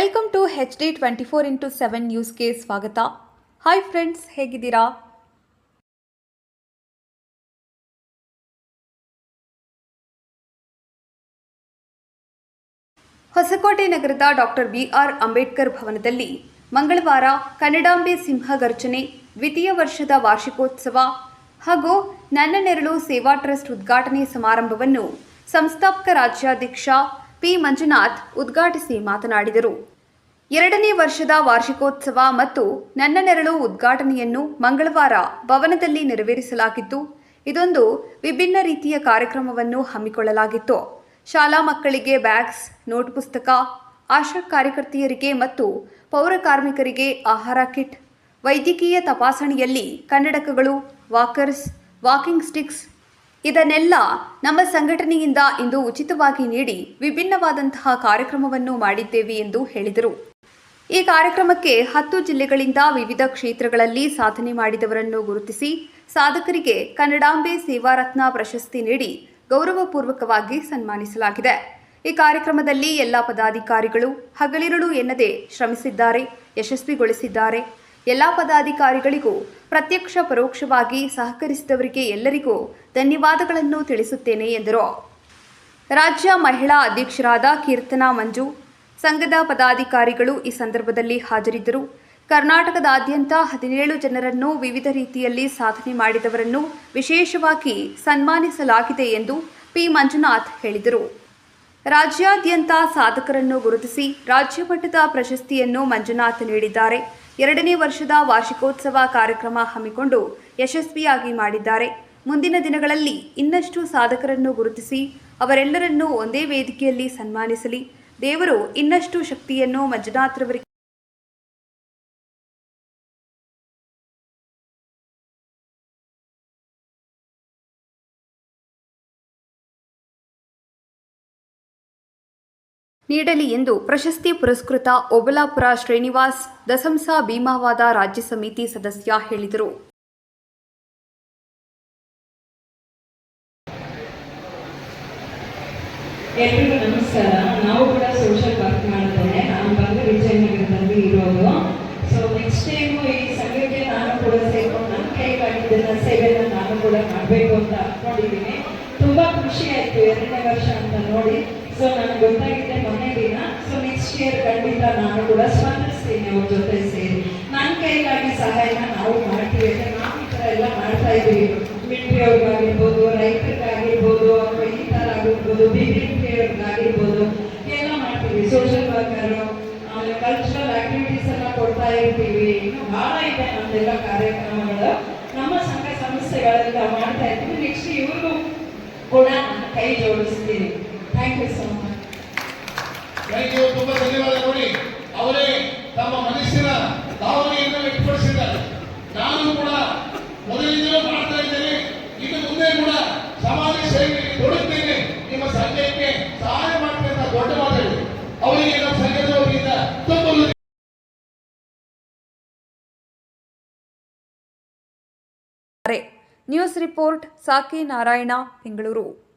Welcome to H D twenty four into seven ನ್ಯೂಸ್ಗೆ ಸ್ವಾಗತ. Hi friends ಹೇಗಿದ್ದೀರಾ? ಹೊಸಕೋಟೆ ನಗರದ ಡಾಕ್ಟರ್ ಬಿಆರ್ ಅಂಬೇಡ್ಕರ್ ಭವನದಲ್ಲಿ ಮಂಗಳವಾರ ಕನ್ನಡಾಂಬೆ ಸಿಂಹಗರ್ಜನೆ, ದ್ವಿತೀಯ ವರ್ಷದ ವಾರ್ಷಿಕೋತ್ಸವ ಹಾಗೂ ನನ್ನ ನೆರಳು ಸೇವಾ ಟ್ರಸ್ಟ್ ಉದ್ಘಾಟನೆ ಸಮಾರಂಭವನ್ನು ಸಂಸ್ಥಾಪಕ ರಾಜ್ಯಾಧ್ಯಕ್ಷ ಪಿ ಮಂಜುನಾಥ್ ಉದ್ಘಾಟಿಸಿ ಮಾತನಾಡಿದರು. ಎರಡನೇ ವರ್ಷದ ವಾರ್ಷಿಕೋತ್ಸವ ಮತ್ತು ನನ್ನ ನೆರಳು ಉದ್ಘಾಟನೆಯನ್ನು ಮಂಗಳವಾರ ಭವನದಲ್ಲಿ ನೆರವೇರಿಸಲಾಗಿತ್ತು. ಇದೊಂದು ವಿಭಿನ್ನ ರೀತಿಯ ಕಾರ್ಯಕ್ರಮವನ್ನು ಹಮ್ಮಿಕೊಳ್ಳಲಾಗಿತ್ತು. ಶಾಲಾ ಮಕ್ಕಳಿಗೆ ಬ್ಯಾಗ್ಸ್, ನೋಟ್ ಪುಸ್ತಕ, ಆಶಾ ಕಾರ್ಯಕರ್ತೆಯರಿಗೆ ಮತ್ತು ಪೌರ ಕಾರ್ಮಿಕರಿಗೆ ಆಹಾರ ಕಿಟ್, ವೈದ್ಯಕೀಯ ತಪಾಸಣೆಯಲ್ಲಿ ಕನ್ನಡಕಗಳು, ವಾಕರ್ಸ್, ವಾಕಿಂಗ್ ಸ್ಟಿಕ್ಸ್ ಇದನ್ನೆಲ್ಲ ನಮ್ಮ ಸಂಘಟನೆಯಿಂದ ಇಂದು ಉಚಿತವಾಗಿ ನೀಡಿ ವಿಭಿನ್ನವಾದಂತಹ ಕಾರ್ಯಕ್ರಮವನ್ನು ಮಾಡಿದ್ದೇವೆ ಎಂದು ಹೇಳಿದರು. ಈ ಕಾರ್ಯಕ್ರಮಕ್ಕೆ ಹತ್ತು ಜಿಲ್ಲೆಗಳಿಂದ ವಿವಿಧ ಕ್ಷೇತ್ರಗಳಲ್ಲಿ ಸಾಧನೆ ಮಾಡಿದವರನ್ನು ಗುರುತಿಸಿ ಸಾಧಕರಿಗೆ ಕನ್ನಡಾಂಬೆ ಸೇವಾರತ್ನ ಪ್ರಶಸ್ತಿ ನೀಡಿ ಗೌರವಪೂರ್ವಕವಾಗಿ ಸನ್ಮಾನಿಸಲಾಗಿದೆ. ಈ ಕಾರ್ಯಕ್ರಮದಲ್ಲಿ ಎಲ್ಲ ಪದಾಧಿಕಾರಿಗಳು ಹಗಲಿರುಳು ಎನ್ನದೆ ಶ್ರಮಿಸಿದ್ದಾರೆ, ಯಶಸ್ವಿಗೊಳಿಸಿದ್ದಾರೆ. ಎಲ್ಲ ಪದಾಧಿಕಾರಿಗಳಿಗೂ ಪ್ರತ್ಯಕ್ಷ ಪರೋಕ್ಷವಾಗಿ ಸಹಕರಿಸಿದವರಿಗೆ ಎಲ್ಲರಿಗೂ ಧನ್ಯವಾದಗಳನ್ನು ತಿಳಿಸುತ್ತೇನೆ ಎಂದರು. ರಾಜ್ಯ ಮಹಿಳಾ ಅಧ್ಯಕ್ಷರಾದ ಕೀರ್ತನಾ ಮಂಜು ಸಂಘದ ಪದಾಧಿಕಾರಿಗಳು ಈ ಸಂದರ್ಭದಲ್ಲಿ ಹಾಜರಿದ್ದರು. ಕರ್ನಾಟಕದಾದ್ಯಂತ ಹದಿನೇಳು ಜನರನ್ನು ವಿವಿಧ ರೀತಿಯಲ್ಲಿ ಸಾಧನೆ ಮಾಡಿದವರನ್ನು ವಿಶೇಷವಾಗಿ ಸನ್ಮಾನಿಸಲಾಗಿದೆ ಎಂದು ಪಿ. ಮಂಜುನಾಥ್ ಹೇಳಿದರು. ರಾಜ್ಯಾದ್ಯಂತ ಸಾಧಕರನ್ನು ಗುರುತಿಸಿ ರಾಜ್ಯ ಮಟ್ಟದ ಪ್ರಶಸ್ತಿಯನ್ನು ಮಂಜುನಾಥ್ ನೀಡಿದ್ದಾರೆ. ಎರಡನೇ ವರ್ಷದ ವಾರ್ಷಿಕೋತ್ಸವ ಕಾರ್ಯಕ್ರಮ ಹಮ್ಮಿಕೊಂಡು ಯಶಸ್ವಿಯಾಗಿ ಮಾಡಿದ್ದಾರೆ. ಮುಂದಿನ ದಿನಗಳಲ್ಲಿ ಇನ್ನಷ್ಟು ಸಾಧಕರನ್ನು ಗುರುತಿಸಿ ಅವರೆಲ್ಲರನ್ನೂ ಒಂದೇ ವೇದಿಕೆಯಲ್ಲಿ ಸನ್ಮಾನಿಸಲಿ. ದೇವರು ಇನ್ನಷ್ಟು ಶಕ್ತಿಯನ್ನು ಮಂಜುನಾಥ್ರವರಿಗೆ ನೀಡಲಿ ಎಂದು ಪ್ರಶಸ್ತಿ ಪುರಸ್ಕೃತ ಓಬಲಾಪುರ ಶ್ರೀನಿವಾಸ್ ದಸಂಸ ಭೀಮಾವಾದ ರಾಜ್ಯ ಸಮಿತಿ ಸದಸ್ಯ ಹೇಳಿದರು. ಎಲ್ರಿಗೂ ನಮಸ್ಕಾರ. ನಾವು ಕೂಡ ಸೋಷಿಯಲ್ ವರ್ಕ್ ಮಾಡ್ತೇನೆ ನಾನು ಬಂದು ವಿಜಯನಗರದಲ್ಲಿ ಇರೋದು. ಸೊ ನೆಕ್ಸ್ಟ್ ಟೈಮು ಈ ಸಂಘಕ್ಕೆ ನಾನು ಕೂಡ ಸೇರ್ಕೊಂಡು ನನ್ನ ಕೈಗಾಗಿದ್ದನ್ನ ಸೇವೆನ ನಾನು ಕೂಡ ಮಾಡಬೇಕು ಅಂತ ಅಂದ್ಕೊಂಡಿದ್ದೀನಿ ತುಂಬ ಖುಷಿ ಆಯ್ತು ಎರಡನೇ ವರ್ಷ ಅಂತ ನೋಡಿ. ಸೊ ನನಗೆ ಗೊತ್ತಾಗಿದೆ ಮೊನ್ನೆ ದಿನ. ಸೊ ನೆಕ್ಸ್ಟ್ ಇಯರ್ ಖಂಡಿತ ನಾನು ಕೂಡ ಸ್ಪಂದಿಸ್ತೀನಿ ಅವ್ರ ಜೊತೆ ಸೇರಿ. ನನ್ನ ಕೈಗಾಗಿ ಸಹಾಯನ ನಾವು ಮಾಡ್ತೀವಿ. ಅಂದರೆ ನಾವು ಈ ಥರ ಎಲ್ಲ ಮಾಡ್ತಾ ಇದ್ದೀವಿ. ಮಿಲಿಟರಿ ಅವ್ರಿಗಾಗಿರ್ಬೋದು, ರೈತರಿಗಾಗಿರ್ಬೋದು ಅಥವಾ ಆಗಿರ್ಬೋದು ಬಿ ಕೇರ್ ಆಗಿರ್ಬೋದು, ಎಲ್ಲ ಮಾಡ್ತೀವಿ. ಸೋಷಿಯಲ್ ವರ್ಕರು ಆಮೇಲೆ ಕಲ್ಚರಲ್ ಆಕ್ಟಿವಿಟೀಸ್ ಎಲ್ಲ ಕೊಡ್ತಾ ಇರ್ತೀವಿ. ಇನ್ನು ಭಾಳ ಇದೆ ನಮ್ದೆಲ್ಲ ಕಾರ್ಯಕ್ರಮಗಳು. ನಮ್ಮ ಸಂಘ ಸಂಸ್ಥೆಗಳೆಲ್ಲ ಮಾಡ್ತಾ ಇರ್ತೀವಿ. ನೆಕ್ಸ್ಟ್ ಇವ್ರಿಗೂ ಕೂಡ ಕೈ ಜೋಡಿಸ್ತೀನಿ. Thank you so much thank you ತುಂಬಾ ಧನ್ಯವಾದ. ನೋಡಿ, ಅವರೇ ತಮ್ಮ ಮನಸ್ಸಿನ ಭಾವನೆಯನ್ನು ವ್ಯಕ್ತಪಡಿಸಿದ್ದಾರೆ. ನಾನು ಕೂಡ ಮೊದಲಿಂದಲೂ ನ್ಯೂಸ್ ರಿಪೋರ್ಟ್ ಸಾಕಿ ನಾರಾಯಣ ಬೆಂಗಳೂರು.